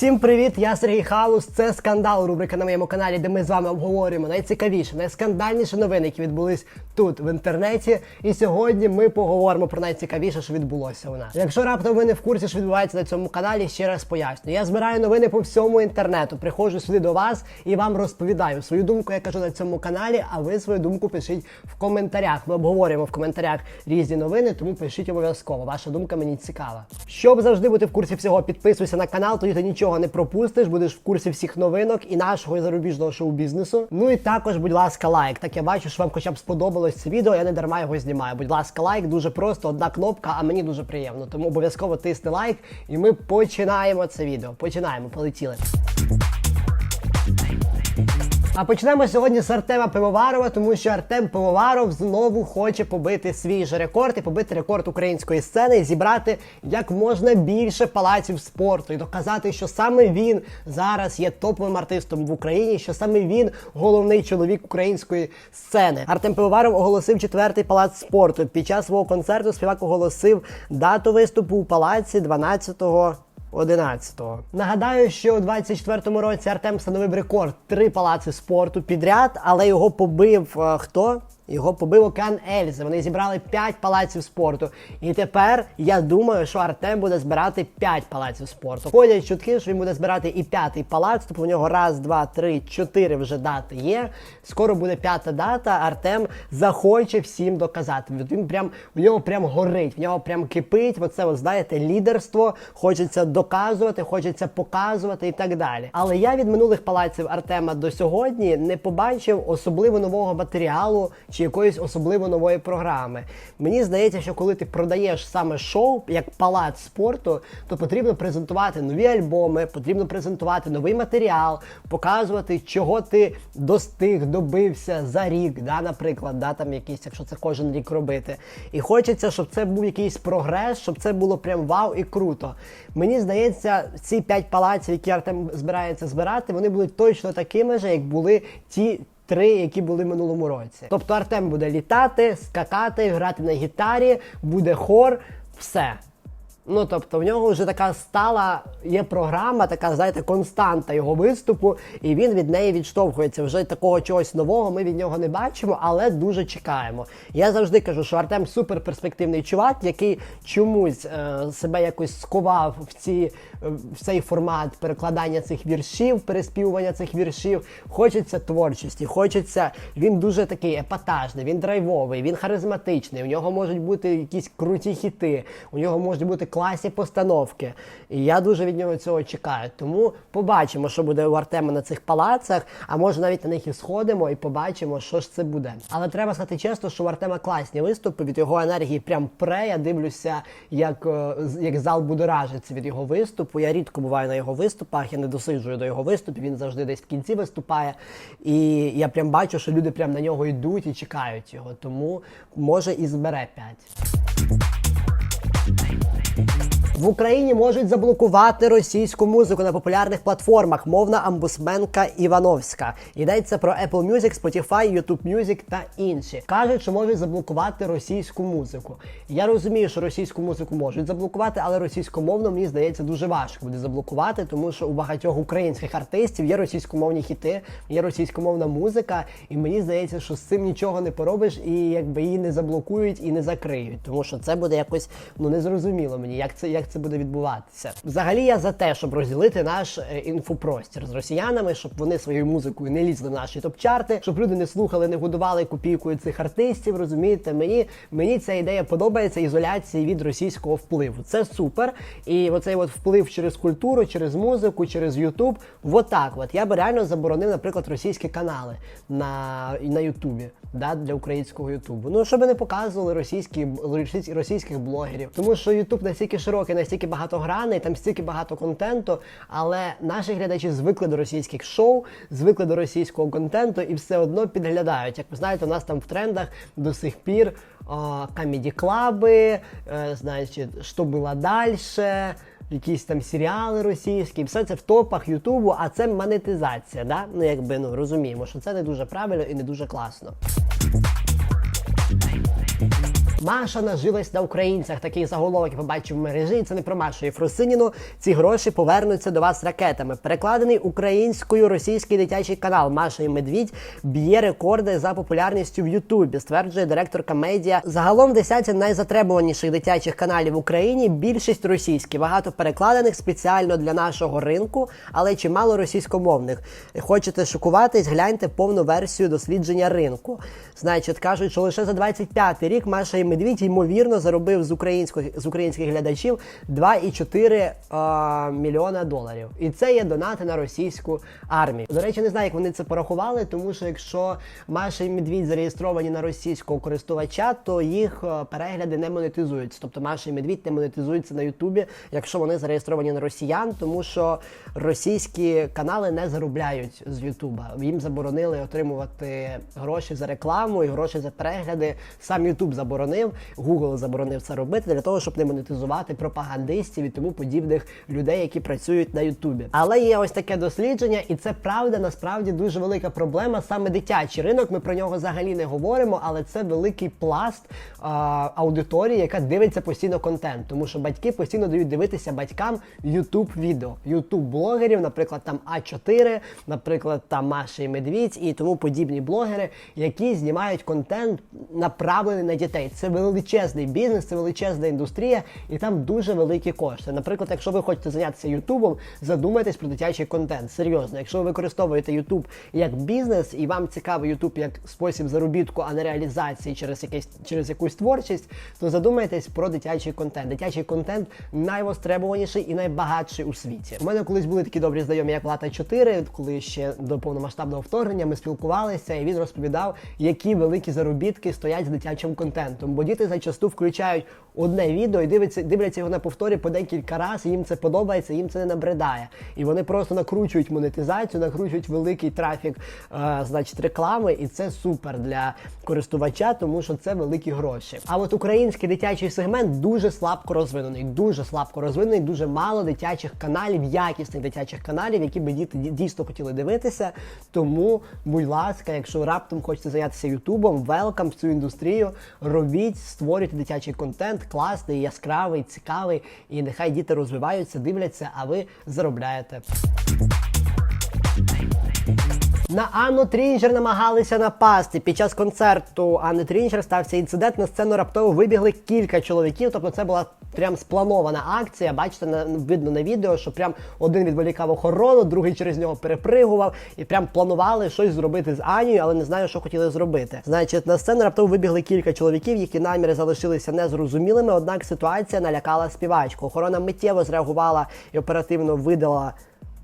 Всім привіт! Я Сергій Хаус. Це скандал. Рубрика на моєму каналі, де ми з вами обговорюємо найцікавіші, найскандальніші новини, які відбулись тут в інтернеті. І сьогодні ми поговоримо про найцікавіше, що відбулося у нас. Якщо раптом ви не в курсі, що відбувається на цьому каналі, ще раз поясню. Я збираю новини по всьому інтернету. Приходжу сюди до вас і вам розповідаю свою думку. Я кажу на цьому каналі. А ви свою думку пишіть в коментарях. Ми обговорюємо в коментарях різні новини, тому пишіть обов'язково. Ваша думка мені цікава. Щоб завжди бути в курсі всього, підписуйся на канал, тоді ти нічого не пропустиш, будеш в курсі всіх новинок і нашого зарубіжного шоу-бізнесу. Ну і також, будь ласка, лайк. Так я бачу, що вам хоча б сподобалось це відео. Я не дарма його знімаю. Будь ласка, лайк, дуже просто, одна кнопка, а мені дуже приємно. Тому обов'язково тисни лайк, і ми починаємо це відео. Починаємо, полетіли. А почнемо сьогодні з Артема Пивоварова, тому що Артем Пивоваров знову хоче побити свій же рекорд і побити рекорд української сцени, і зібрати як можна більше палаців спорту і доказати, що саме він зараз є топовим артистом в Україні, що саме він головний чоловік української сцени. Артем Пивоваров оголосив четвертий палац спорту. Під час свого концерту співак оголосив дату виступу у палаці 12 11-го. Нагадаю, що у 24-му році Артем встановив рекорд три палаци спорту підряд, але його побив е, хто? Його побив Океан Ельзи. Вони зібрали 5 палаців спорту. І тепер я думаю, що Артем буде збирати 5 палаців спорту. Ходять чутки, що він буде збирати і п'ятий палац. Тобто у нього раз, два, три, чотири вже дати є. Скоро буде п'ята дата. Артем захоче всім доказати. Він прям в нього прям горить, в нього прям кипить. Оце, от, знаєте, лідерство. Хочеться доказувати, хочеться показувати і так далі. Але я від минулих палаців Артема до сьогодні не побачив особливо нового матеріалу чи якоїсь особливо нової програми. Мені здається, що коли ти продаєш саме шоу як палац спорту, то потрібно презентувати нові альбоми, потрібно презентувати новий матеріал, показувати, чого ти достиг, добився за рік, да, наприклад, да, там якийсь, якщо це кожен рік робити. І хочеться, щоб це був якийсь прогрес, щоб це було прям вау і круто. Мені здається, ці п'ять палаців, які Артем збирається збирати, вони будуть точно такими ж, як були ті. Три, які були минулому році. Тобто Артем буде літати, скакати, грати на гітарі, буде хор, все. Ну, тобто, в нього вже така стала є програма, така, знаєте, константа його виступу, і він від неї відштовхується. Вже такого чогось нового ми від нього не бачимо, але дуже чекаємо. Я завжди кажу, що Артем супер перспективний чувак, який чомусь е, себе якось сковав в ці цей формат перекладання цих віршів, переспівування цих віршів. Хочеться творчості, хочеться. Він дуже такий епатажний, він драйвовий, він харизматичний. У нього можуть бути якісь круті хіти, у нього можуть бути класні постановки. І я дуже від нього цього чекаю. Тому побачимо, що буде у Артема на цих палацах, а може навіть на них і сходимо і побачимо, що ж це буде. Але треба сказати чесно, що у Артема класні виступи від його енергії прям пре. Я дивлюся, як, е, як зал будоражиться від його виступу. Я рідко буваю на його виступах, я не досиджую до його виступів. Він завжди десь в кінці виступає. І я прям бачу, що люди прям на нього йдуть і чекають його. Тому може і збере 5. В Україні можуть заблокувати російську музику на популярних платформах. Мовна амбусменка Івановська. Йдеться про Apple Music, Spotify, YouTube Music та інші. Кажуть, що можуть заблокувати російську музику. Я розумію, що російську музику можуть заблокувати, але російськомовно мені здається дуже важко буде заблокувати, тому що у багатьох українських артистів є російськомовні хіти, є російськомовна музика, і мені здається, що з цим нічого не поробиш, і якби її не заблокують і не закриють, тому що це буде якось ну незрозуміло мені, як це як це буде відбуватися. Взагалі я за те, щоб розділити наш е, інфопростір з росіянами, щоб вони своєю музикою не лізли в наші топ-чарти, щоб люди не слухали, не годували копійкою цих артистів. Розумієте, мені мені ця ідея подобається ізоляції від російського впливу. Це супер. І оцей от вплив через культуру, через музику, через Ютуб. Отак, от я би реально заборонив, наприклад, російські канали на, на Ютубі да, для українського Ютубу. Ну щоб не показували російські російських блогерів, тому що Ютуб настільки широкий, настільки багатогранний, там стільки багато контенту. Але наші глядачі звикли до російських шоу, звикли до російського контенту і все одно підглядають. Як ви знаєте, у нас там в трендах до сих пір камеді клаби, е, значить, що було далі. Якісь там серіали російські, все це в топах Ютубу, а це монетизація. Да? Ну якби ну розуміємо, що це не дуже правильно і не дуже класно. Маша нажилась на українцях. Такий заголовок я побачив в мережі. Це не про Машу Єфросиніну. Ці гроші повернуться до вас ракетами. Перекладений українською російський дитячий канал Маша і Медвідь б'є рекорди за популярністю в Ютубі. Стверджує директорка медіа. Загалом в десятці найзатребуваніших дитячих каналів в Україні. Більшість російські, багато перекладених спеціально для нашого ринку, але чимало російськомовних. Хочете шокуватись? Гляньте повну версію дослідження ринку. Значить, кажуть, що лише за 25 рік Маша і Медвідь ймовірно заробив з українських з українських глядачів 2,4 е, мільйона доларів. І це є донати на російську армію. До речі, не знаю, як вони це порахували, тому що якщо Маша і Медвідь зареєстровані на російського користувача, то їх е, перегляди не монетизуються. Тобто Маша і Медвідь не монетизуються на Ютубі, якщо вони зареєстровані на росіян, тому що російські канали не заробляють з Ютуба. Їм заборонили отримувати гроші за рекламу і гроші за перегляди. Сам Ютуб заборонив, Google заборонив це робити для того, щоб не монетизувати пропагандистів і тому подібних людей, які працюють на Ютубі. Але є ось таке дослідження, і це правда насправді дуже велика проблема. Саме дитячий ринок. Ми про нього взагалі не говоримо, але це великий пласт а, аудиторії, яка дивиться постійно контент, тому що батьки постійно дають дивитися батькам Ютуб відео, Ютуб блогерів, наприклад, там А4, наприклад, там Маша і Медвідь і тому подібні блогери, які знімають контент направлений на дітей. Це величезний бізнес, це величезна індустрія, і там дуже великі кошти. Наприклад, якщо ви хочете зайнятися Ютубом, задумайтесь про дитячий контент. Серйозно, якщо ви використовуєте Ютуб як бізнес і вам цікавий Ютуб як спосіб заробітку, а не реалізації через якесь через якусь творчість, то задумайтесь про дитячий контент. Дитячий контент найвостребованіший і найбагатший у світі. У мене колись були такі добрі знайомі, як Влада 4, коли ще до повномасштабного вторгнення ми спілкувалися, і він розповідав, які великі заробітки стоять з дитячим контентом. Бо діти зачасту включають одне відео і дивляться, дивляться його на повторі по декілька разів. Їм це подобається, їм це не набридає. І вони просто накручують монетизацію, накручують великий трафік, е, значить, реклами, і це супер для користувача, тому що це великі гроші. А от український дитячий сегмент дуже слабко розвинений, дуже слабко розвинений, дуже мало дитячих каналів, якісних дитячих каналів, які би діти дійсно хотіли дивитися. Тому, будь ласка, якщо раптом хочете зайнятися Ютубом, велкам в цю індустрію, робіть, створюйте дитячий контент, класний, яскравий, цікавий, і нехай діти розвиваються, дивляться, а ви заробляєте. На Анну Трінчер намагалися напасти. Під час концерту Анни Трінчер стався інцидент. На сцену раптово вибігли кілька чоловіків. Тобто це була прям спланована акція. Бачите, на, видно на відео, що прям один відволікав охорону, другий через нього перепригував і прям планували щось зробити з Анією, але не знаю, що хотіли зробити. Значить, на сцену раптово вибігли кілька чоловіків, їхні наміри залишилися незрозумілими. Однак ситуація налякала співачку. Охорона миттєво зреагувала і оперативно видала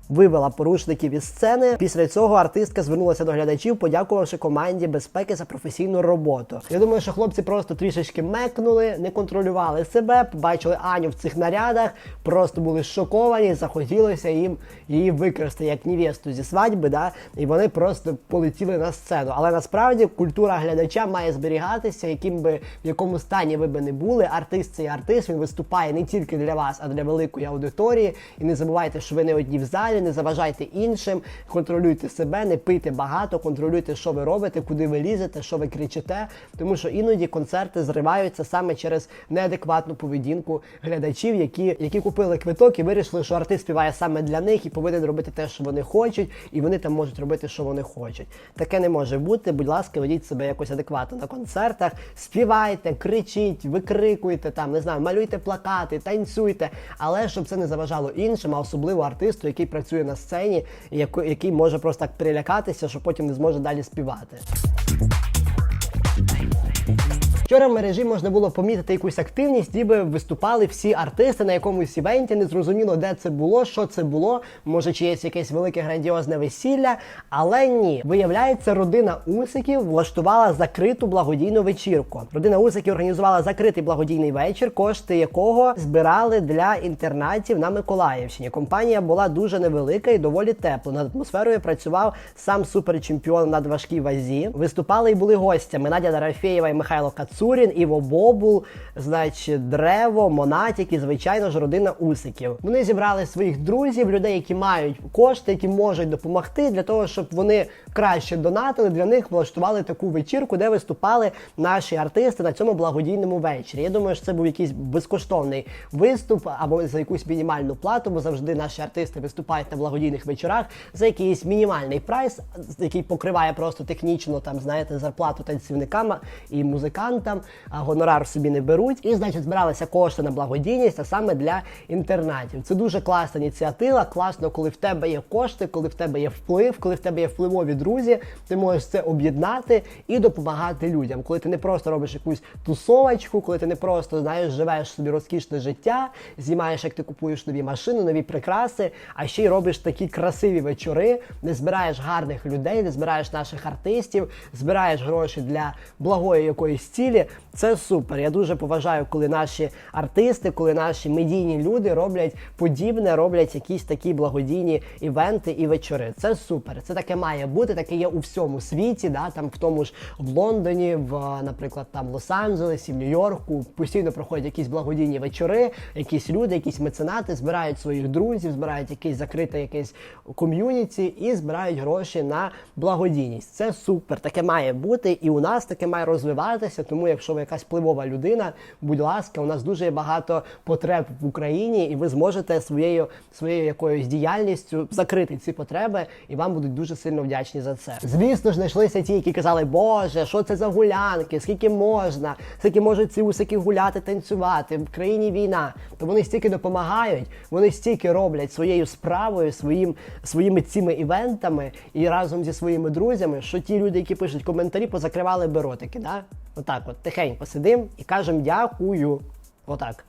вивела порушників із сцени. Після цього артистка звернулася до глядачів, подякувавши команді безпеки за професійну роботу. Я думаю, що хлопці просто трішечки мекнули, не контролювали себе, побачили Аню в цих нарядах, просто були шоковані, захотілося їм її викрасти як невесту зі свадьби, да? і вони просто полетіли на сцену. Але насправді культура глядача має зберігатися, яким би в якому стані ви би не були. Артист це артист, він виступає не тільки для вас, а для великої аудиторії. І не забувайте, що ви не одні в залі, не заважайте іншим, контролюйте себе, не пийте багато, контролюйте, що ви робите, куди ви лізете, що ви кричите. Тому що іноді концерти зриваються саме через неадекватну поведінку глядачів, які, які купили квиток і вирішили, що артист співає саме для них і повинен робити те, що вони хочуть, і вони там можуть робити, що вони хочуть. Таке не може бути. Будь ласка, ведіть себе якось адекватно на концертах, співайте, кричіть, викрикуйте там, не знаю, малюйте плакати, танцюйте, але щоб це не заважало іншим, а особливо артисту, який працює на сцені, який може просто так перелякатися, що потім не зможе далі співати. Вчора в мережі можна було помітити якусь активність, ніби виступали всі артисти на якомусь івенті. Не зрозуміло, де це було, що це було. Може, чиєсь якесь велике грандіозне весілля. Але ні, виявляється, родина Усиків влаштувала закриту благодійну вечірку. Родина Усиків організувала закритий благодійний вечір, кошти якого збирали для інтернатів на Миколаївщині. Компанія була дуже невелика і доволі тепла. Над атмосферою працював сам суперчемпіон над важкій вазі. Виступали і були гостями Надя Дорофєєва і Михайло Кацуба. Цурін, Іво Бобул, значить, Древо, Монатік і, звичайно ж, родина Усиків. Вони зібрали своїх друзів, людей, які мають кошти, які можуть допомогти для того, щоб вони краще донатили. Для них влаштували таку вечірку, де виступали наші артисти на цьому благодійному вечорі. Я думаю, що це був якийсь безкоштовний виступ або за якусь мінімальну плату, бо завжди наші артисти виступають на благодійних вечорах за якийсь мінімальний прайс, який покриває просто технічно там, знаєте, зарплату танцівникам і музикантам, а гонорар собі не беруть. І, значить, збиралися кошти на благодійність, а саме для інтернатів. Це дуже класна ініціатива. Класно, коли в тебе є кошти, коли в тебе є вплив, коли в тебе є впливові друзі, ти можеш це об'єднати і допомагати людям. Коли ти не просто робиш якусь тусовочку, коли ти не просто знаєш, живеш собі розкішне життя, знімаєш, як ти купуєш нові машини, нові прикраси, а ще й робиш такі красиві вечори, не збираєш гарних людей, не збираєш наших артистів, збираєш гроші для благої якоїсь цілі. Це супер. Я дуже поважаю, коли наші артисти, коли наші медійні люди роблять подібне, роблять якісь такі благодійні івенти і вечори. Це супер. Це таке має бути, таке є у всьому світі. Да, там в тому ж в Лондоні, в, наприклад, там Лос-Анджелесі, в Нью-Йорку постійно проходять якісь благодійні вечори, якісь люди, якісь меценати збирають своїх друзів, збирають якесь закрите якесь ком'юніті і збирають гроші на благодійність. Це супер. Таке має бути, і у нас таке має розвиватися. Тому, якщо ви якась впливова людина, будь ласка, у нас дуже багато потреб в Україні, і ви зможете своєю своєю якоюсь діяльністю закрити ці потреби, і вам будуть дуже сильно вдячні за це. Звісно ж, знайшлися ті, які казали, Боже, що це за гулянки, скільки можна, скільки можуть ці усики гуляти, танцювати в країні війна. То вони стільки допомагають, вони стільки роблять своєю справою, своїм своїми цими івентами і разом зі своїми друзями, що ті люди, які пишуть коментарі, позакривали би ротики. Да? Отак, от тихенько сидим і кажемо дякую. Отак.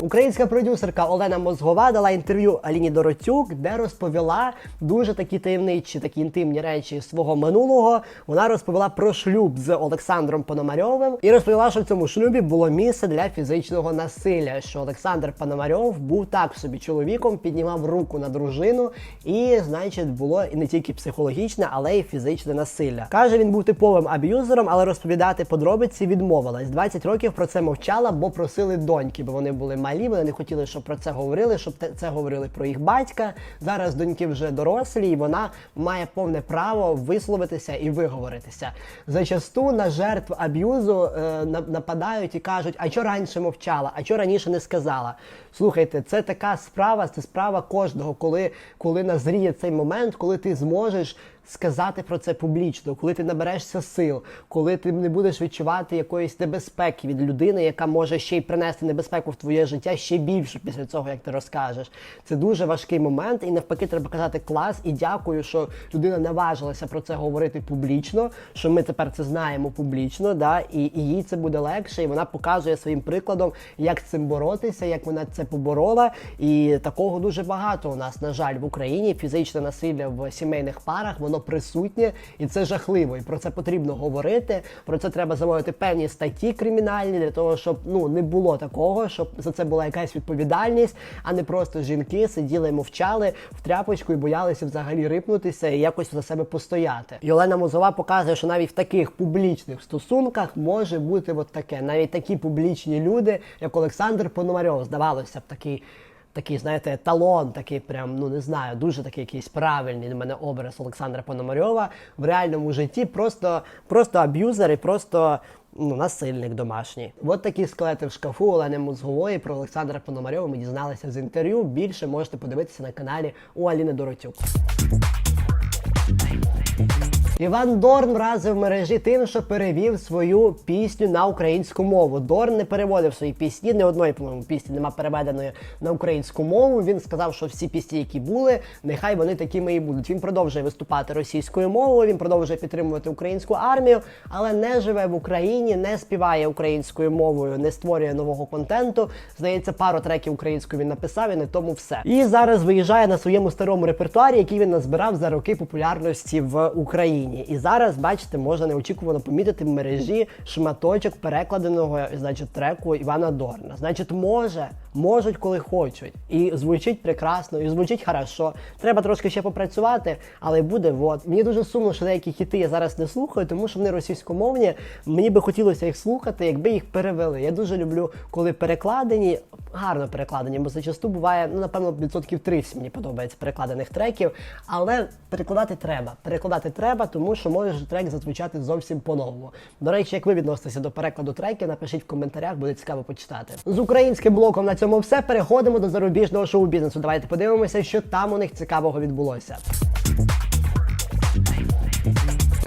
Українська продюсерка Олена Мозгова дала інтерв'ю Аліні Дороцюк, де розповіла дуже такі таємничі, такі інтимні речі свого минулого. Вона розповіла про шлюб з Олександром Пономарьовим і розповіла, що в цьому шлюбі було місце для фізичного насилля. Що Олександр Пономарьов був так собі чоловіком, піднімав руку на дружину, і, значить, було не тільки психологічне, але й фізичне насилля. Каже, він був типовим аб'юзером, але розповідати подробиці відмовилась. 20 років про це мовчала, бо просили доньки, бо вони були малі, вони не хотіли, щоб про це говорили, щоб це говорили про їх батька. Зараз доньки вже дорослі, і вона має повне право висловитися і виговоритися. Зачасту на жертв аб'юзу е, на- нападають і кажуть, а що раніше мовчала, а що раніше не сказала. Слухайте, це така справа, це справа кожного, коли, коли назріє цей момент, коли ти зможеш сказати про це публічно, коли ти наберешся сил, коли ти не будеш відчувати якоїсь небезпеки від людини, яка може ще й принести небезпеку в твоє життя ще більше після цього, як ти розкажеш. Це дуже важкий момент, і навпаки, треба казати клас і дякую, що людина наважилася про це говорити публічно, що ми тепер це знаємо публічно, да, і, і їй це буде легше, і вона показує своїм прикладом, як з цим боротися, як вона це поборола. І такого дуже багато у нас, на жаль, в Україні. Фізичне насилля в сімейних парах, воно присутнє, і це жахливо. І про це потрібно говорити. Про це треба замовити певні статті кримінальні для того, щоб ну не було такого, щоб за це була якась відповідальність, а не просто жінки сиділи, мовчали в тряпочку і боялися взагалі рипнутися і якось за себе постояти. І Олена Мозова показує, що навіть в таких публічних стосунках може бути от таке. Навіть такі публічні люди, як Олександр Пономарьов, здавалося б, такий. Такий, знаєте, талон, такий прям, ну не знаю, дуже такий якийсь правильний на мене образ Олександра Пономарьова в реальному житті просто, просто аб'юзер і просто ну, насильник домашній. От такі скелети в шкафу Олени Мозгової про Олександра Пономарьова ми дізналися з інтерв'ю. Більше можете подивитися на каналі у Аліни Доротюк. Іван Дорн вразив мережі тим, що перевів свою пісню на українську мову. Дорн не переводив свої пісні, ні одної, по-моєму, пісні нема переведеної на українську мову. Він сказав, що всі пісні, які були, нехай вони такими і будуть. Він продовжує виступати російською мовою, він продовжує підтримувати українську армію, але не живе в Україні, не співає українською мовою, не створює нового контенту. Здається, пару треків українською він написав і на тому все. І зараз виїжджає на своєму старому репертуарі, який він назбирав за роки популярності в Україні. Україні. І зараз, бачите, можна неочікувано помітити в мережі шматочок перекладеного, значить, треку Івана Дорна. Значить, може, можуть, коли хочуть. І звучить прекрасно, і звучить хорошо. Треба трошки ще попрацювати, але буде вот. Мені дуже сумно, що деякі хіти я зараз не слухаю, тому що вони російськомовні. Мені би хотілося їх слухати, якби їх перевели. Я дуже люблю, коли перекладені, гарно перекладені, бо зачасту буває, ну напевно, відсотків 30 мені подобається перекладених треків. Але перекладати треба. Перекладати треба, тому що може трек зазвучати зовсім по-новому. До речі, як ви відноситеся до перекладу треків, напишіть в коментарях, буде цікаво почитати. З українським блоком на цьому все. Переходимо до зарубіжного шоу-бізнесу. Давайте подивимося, що там у них цікавого відбулося.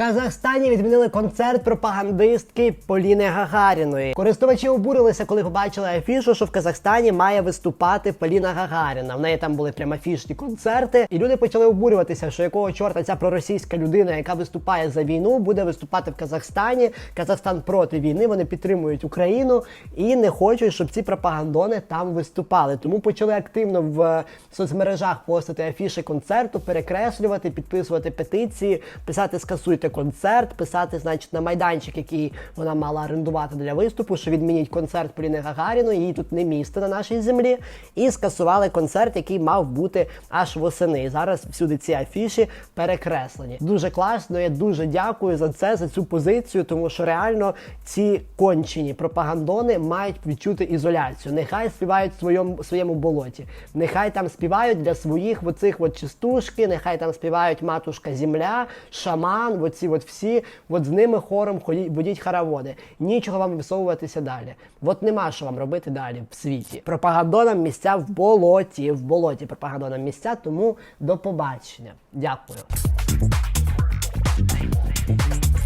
Казахстані відмінили концерт пропагандистки Поліни Гагаріної. Користувачі обурилися, коли побачили афішу, що в Казахстані має виступати Поліна Гагаріна. В неї там були прямо афішні концерти, і люди почали обурюватися, що якого чорта ця проросійська людина, яка виступає за війну, буде виступати в Казахстані. Казахстан проти війни. Вони підтримують Україну і не хочуть, щоб ці пропагандони там виступали. Тому почали активно в соцмережах постити афіші концерту, перекреслювати, підписувати петиції, писати скасуйте концерт, писати, значить, на майданчик, який вона мала орендувати для виступу, що відмінять концерт Поліни Гагаріної, її тут не місце на нашій землі. І скасували концерт, який мав бути аж восени. І зараз всюди ці афіші перекреслені. Дуже класно. Я дуже дякую за це, за цю позицію, тому що реально ці кончені пропагандони мають відчути ізоляцію. Нехай співають в своєму своєму болоті. Нехай там співають для своїх оцих от частушки, нехай там співають матушка земля, шаман, оці от всі, от з ними хором ходіть, водіть хороводи. Нічого вам висовуватися далі. От нема що вам робити далі в світі. Пропагандонам місця в болоті, в болоті пропагандонам місця, тому до побачення. Дякую.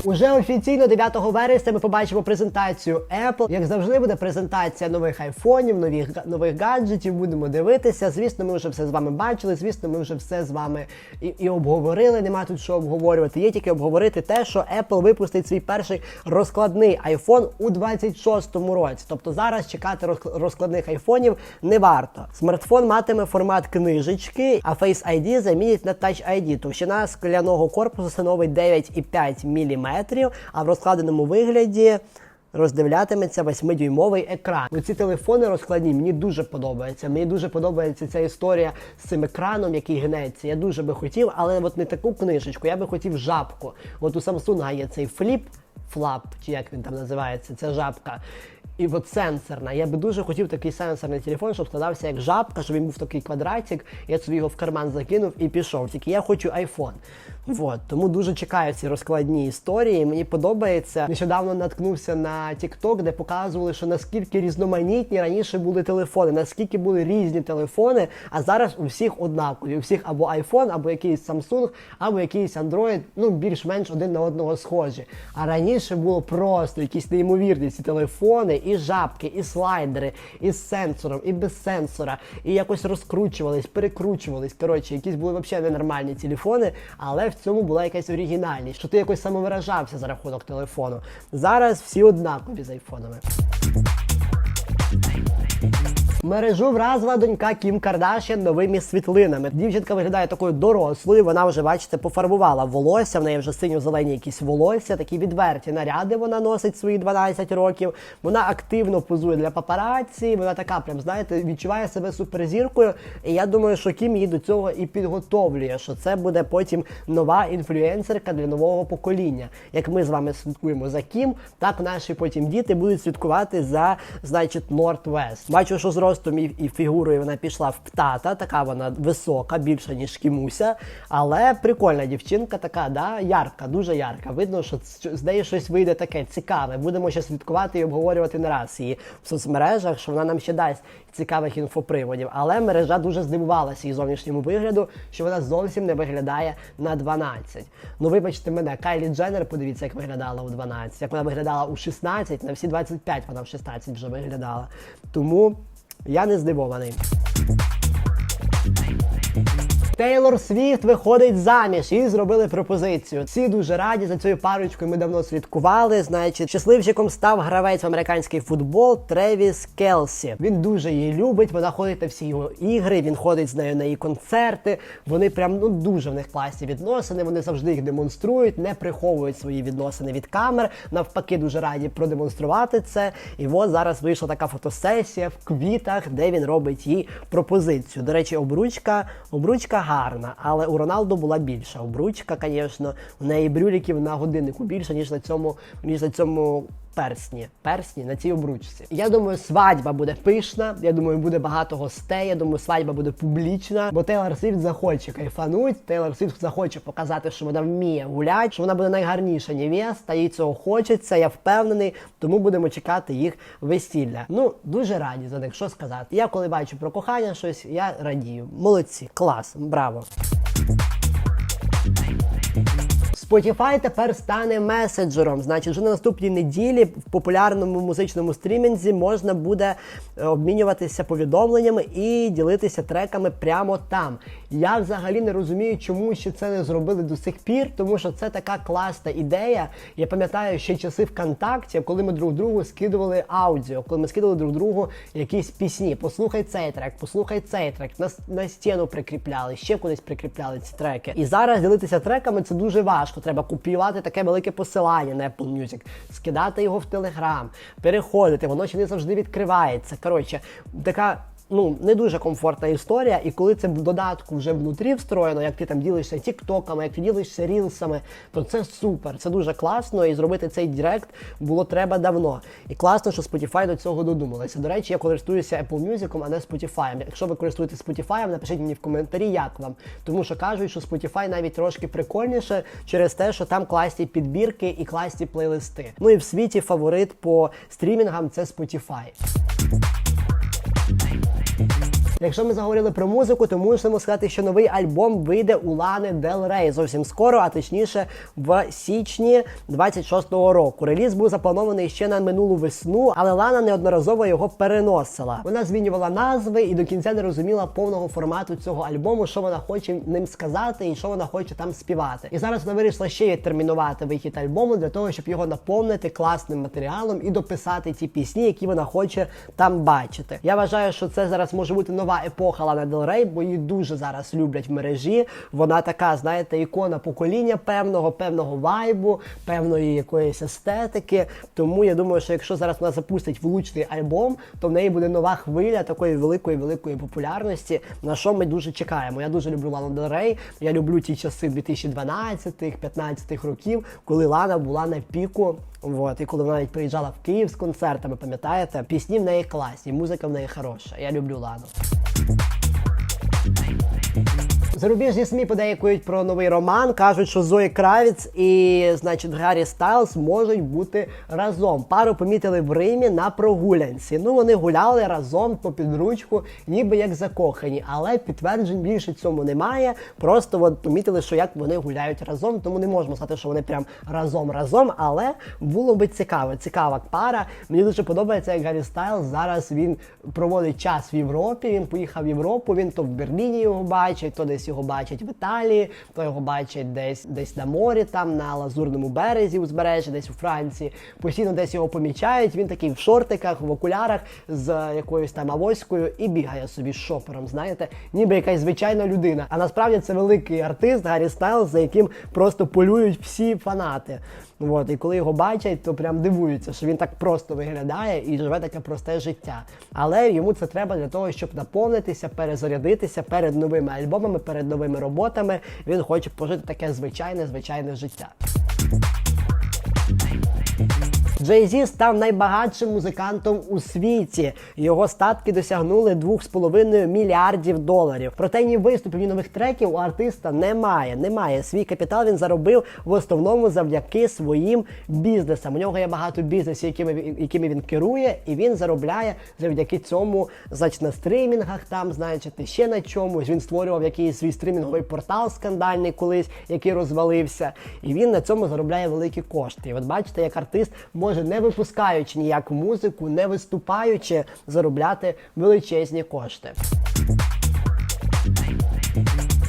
Уже офіційно 9 вересня ми побачимо презентацію Apple. Як завжди, буде презентація нових айфонів, нових нових гаджетів. Будемо дивитися. Звісно, ми вже все з вами бачили. Звісно, ми вже все з вами і, і обговорили. Нема тут що обговорювати. Є тільки обговорити те, що Apple випустить свій перший розкладний iPhone у 26-му році. Тобто зараз чекати роз- розкладних айфонів не варто. Смартфон матиме формат книжечки, а Face ID замінять на Touch ID. Товщина скляного корпусу становить 9,5 мм, а в розкладеному вигляді. Роздивлятиметься 8-дюймовий екран. Ці телефони розкладні мені дуже подобаються. Мені дуже подобається ця історія з цим екраном, який гнеться. Я дуже би хотів, але от не таку книжечку, я би хотів жабку. От у Samsung є цей фліп, флап, чи як він там називається, ця жабка. І от сенсорна. Я би дуже хотів такий сенсорний телефон, щоб складався як жабка, щоб він був такий квадратик. Я собі його в карман закинув і пішов. Тільки я хочу iPhone. Вот. Тому дуже чекаю ці розкладні історії. Мені подобається. Нещодавно наткнувся на TikTok, де показували, що наскільки різноманітні раніше були телефони, наскільки були різні телефони, а зараз у всіх однакові. У всіх або iPhone, або якийсь Samsung, або якийсь Android, ну більш-менш один на одного схожі. А раніше було просто якісь неймовірні ці телефони, і жабки, і слайдери, і з сенсором, і без сенсора, і якось розкручувались, перекручувались. Коротше, якісь були взагалі ненормальні телефони, але в цьому була якась оригінальність, що ти якось самовиражався за рахунок телефону. Зараз всі однакові з айфонами. Мережу вразила донька Кім Кардашян новими світлинами. Дівчинка виглядає такою дорослою. Вона вже, бачите, пофарбувала волосся. В неї вже синьо-зелені якісь волосся, такі відверті наряди. Вона носить свої 12 років. Вона активно позує для папараці. Вона така, прям знаєте, відчуває себе суперзіркою. І я думаю, що Кім її до цього і підготовлює. Що це буде потім нова інфлюенсерка для нового покоління. Як ми з вами слідкуємо за Кім, так наші потім діти будуть слідкувати за, значить, Northwest. Бачу, що зростом і, і фігурою вона пішла в тата, така вона висока, більша ніж Кімуся. Але прикольна дівчинка, така, да, ярка, дуже ярка. Видно, що з неї щось вийде таке цікаве. Будемо ще слідкувати і обговорювати не раз її в соцмережах, що вона нам ще дасть цікавих інфоприводів. Але мережа дуже здивувалася її зовнішньому вигляду, що вона зовсім не виглядає на 12. Ну, вибачте мене, Кайлі Дженнер, подивіться, як виглядала у 12, як вона виглядала у 16, на всі 25 вона в 16 вже виглядала. Тому я не здивований. Тейлор Свіфт виходить заміж і зробили пропозицію. Всі дуже раді за цією парочкою. Ми давно слідкували. Значить, щасливчиком став гравець в американський футбол Тревіс Келсі. Він дуже її любить. Вона ходить на всі його ігри. Він ходить з нею на її концерти. Вони прям ну дуже в них класні відносини. Вони завжди їх демонструють, не приховують свої відносини від камер. Навпаки, дуже раді продемонструвати це. І от зараз вийшла така фотосесія в квітах, де він робить їй пропозицію. До речі, обручка, обручка гарна, але у Роналду була більша. Обручка, звісно, у неї брюліків на годиннику більше, ніж на цьому, ніж на цьому. Персні, персні на цій обручці. Я думаю, свадьба буде пишна. Я думаю, буде багато гостей. Я думаю, свадьба буде публічна, бо Тейлор Свіфт захоче кайфануть. Тейлор Свіфт захоче показати, що вона вміє гуляти, що вона буде найгарніша невеста, їй цього хочеться. Я впевнений. Тому будемо чекати їх весілля. Ну дуже раді за них. Що сказати? Я коли бачу про кохання щось, я радію. Молодці, клас, браво. Spotify тепер стане меседжером. Значить, вже на наступній неділі в популярному музичному стрімінзі можна буде е, обмінюватися повідомленнями і ділитися треками прямо там. Я взагалі не розумію, чому ще це не зробили до сих пір, тому що це така класна ідея. Я пам'ятаю ще часи ВКонтакті, коли ми друг другу скидували аудіо, коли ми скидували друг другу якісь пісні. Послухай цей трек, послухай цей трек. На, на стіну прикріпляли, ще кудись прикріпляли ці треки. І зараз ділитися треками це дуже важко. Треба купувати таке велике посилання на Apple Music, скидати його в Telegram, переходити, воно ще не завжди відкривається. Коротше, така. Ну, не дуже комфортна історія, і коли це в додатку вже внутрі встроєно, як ти там ділишся тіктоками, як ти ділишся рілсами, то це супер, це дуже класно. І зробити цей директ було треба давно. І класно, що Spotify до цього додумалися. До речі, я користуюся Apple Music, а не Spotify. Якщо ви користуєтесь Spotify, напишіть мені в коментарі, як вам. Тому що кажуть, що Spotify навіть трошки прикольніше через те, що там класні підбірки і класні плейлисти. Ну і в світі фаворит по стрімінгам це Spotify. Якщо ми заговорили про музику, то мусимо сказати, що новий альбом вийде у Лани Дел Рей зовсім скоро, а точніше в січні 26-го року. Реліз був запланований ще на минулу весну, але Лана неодноразово його переносила. Вона змінювала назви і до кінця не розуміла повного формату цього альбому, що вона хоче ним сказати і що вона хоче там співати. І зараз вона вирішила ще відтермінувати вихід альбому для того, щоб його наповнити класним матеріалом і дописати ті пісні, які вона хоче там бачити. Я вважаю, що це зараз може бути нова епоха Лана Дел Рей, бо її дуже зараз люблять в мережі. Вона така, знаєте, ікона покоління певного, певного вайбу, певної якоїсь естетики. Тому я думаю, що якщо зараз вона запустить влучний альбом, то в неї буде нова хвиля такої великої великої популярності, на що ми дуже чекаємо. Я дуже люблю Лану Дел Рей. Я люблю ті часи 2012-15 років, коли Лана була на піку. Вот, і коли вона навіть приїжджала в Київ з концертами, пам'ятаєте, пісні в неї класні, музика в неї хороша. Я люблю Лану. Зарубіжні СМІ подейкують про новий роман. кажуть, що Зої Кравіц і, значить, Гаррі Стайлз можуть бути разом. Пару помітили в Римі на прогулянці. Ну вони гуляли разом по підручку, ніби як закохані, але підтверджень більше цьому немає. Просто от помітили, що як вони гуляють разом, тому не можемо сказати, що вони прям разом разом. Але було би цікаво, цікава пара. Мені дуже подобається, як Гаррі Стайлз зараз він проводить час в Європі. Він поїхав в Європу. Він то в Берліні його бачить, то десь його бачать в Італії, то його бачать десь десь на морі, там на лазурному березі узбережжя, десь у Франції. Постійно десь його помічають. Він такий в шортиках, в окулярах з якоюсь там авоською і бігає собі шопером. Знаєте, ніби якась звичайна людина. А насправді це великий артист Гаррі Стайлз, за яким просто полюють всі фанати. От, і коли його бачать, то прям дивуються, що він так просто виглядає і живе таке просте життя. Але йому це треба для того, щоб наповнитися, перезарядитися перед новими альбомами, перед новими роботами. Він хоче пожити таке звичайне, звичайне життя. Jay Z став найбагатшим музикантом у світі. Його статки досягнули 2,5 мільярдів доларів. Проте ні виступів, ні нових треків у артиста немає. Немає. Свій капітал він заробив в основному завдяки своїм бізнесам. У нього є багато бізнесів, якими якими він керує, і він заробляє завдяки цьому, значить, на стримінгах там, значить, ще на чомусь. Він створював якийсь свій стримінговий портал скандальний колись, який розвалився. І він на цьому заробляє великі кошти. І от бачите, як артист може, не випускаючи ніяку музику, не виступаючи, заробляти величезні кошти.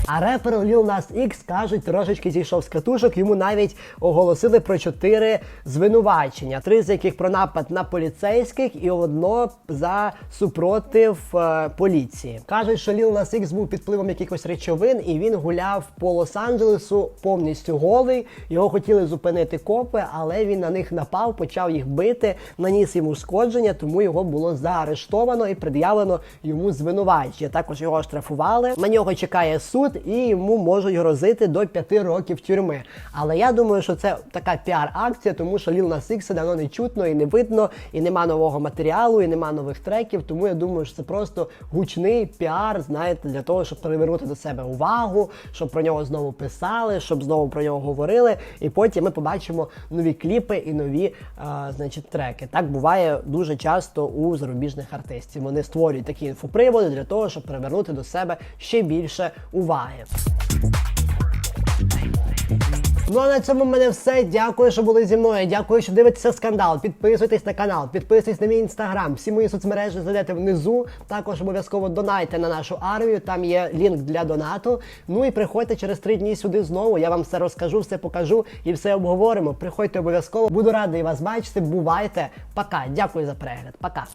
А репер Lil Nas X, кажуть, трошечки зійшов з катушок. Йому навіть оголосили про чотири звинувачення: три з яких про напад на поліцейських, і одно за супротив е, поліції. Кажуть, що Lil Nas X був під впливом якихось речовин, і він гуляв по Лос-Анджелесу повністю голий. Його хотіли зупинити копи, але він на них напав, почав їх бити, наніс йому ушкодження, тому його було заарештовано і пред'явлено йому звинувачення. Також його штрафували. На нього чекає суд, і йому можуть грозити до 5 років тюрми. Але я думаю, що це така піар-акція, тому що Lil Nas X давно не чутно і не видно, і нема нового матеріалу, і нема нових треків. Тому я думаю, що це просто гучний піар, знаєте, для того, щоб привернути до себе увагу, щоб про нього знову писали, щоб знову про нього говорили. І потім ми побачимо нові кліпи і нові, а, значить, треки. Так буває дуже часто у зарубіжних артистів. Вони створюють такі інфоприводи для того, щоб привернути до себе ще більше уваги. Ну а на цьому в мене все. Дякую, що були зі мною. Дякую, що дивитеся скандал. Підписуйтесь на канал, підписуйтесь на мій інстаграм. Всі мої соцмережі знайдете внизу. Також обов'язково донайте на нашу армію. Там є лінк для донату. Ну і приходьте через три дні сюди знову. Я вам все розкажу, все покажу і все обговоримо. Приходьте обов'язково. Буду радий вас бачити. Бувайте. Пока. Дякую за перегляд. Пока.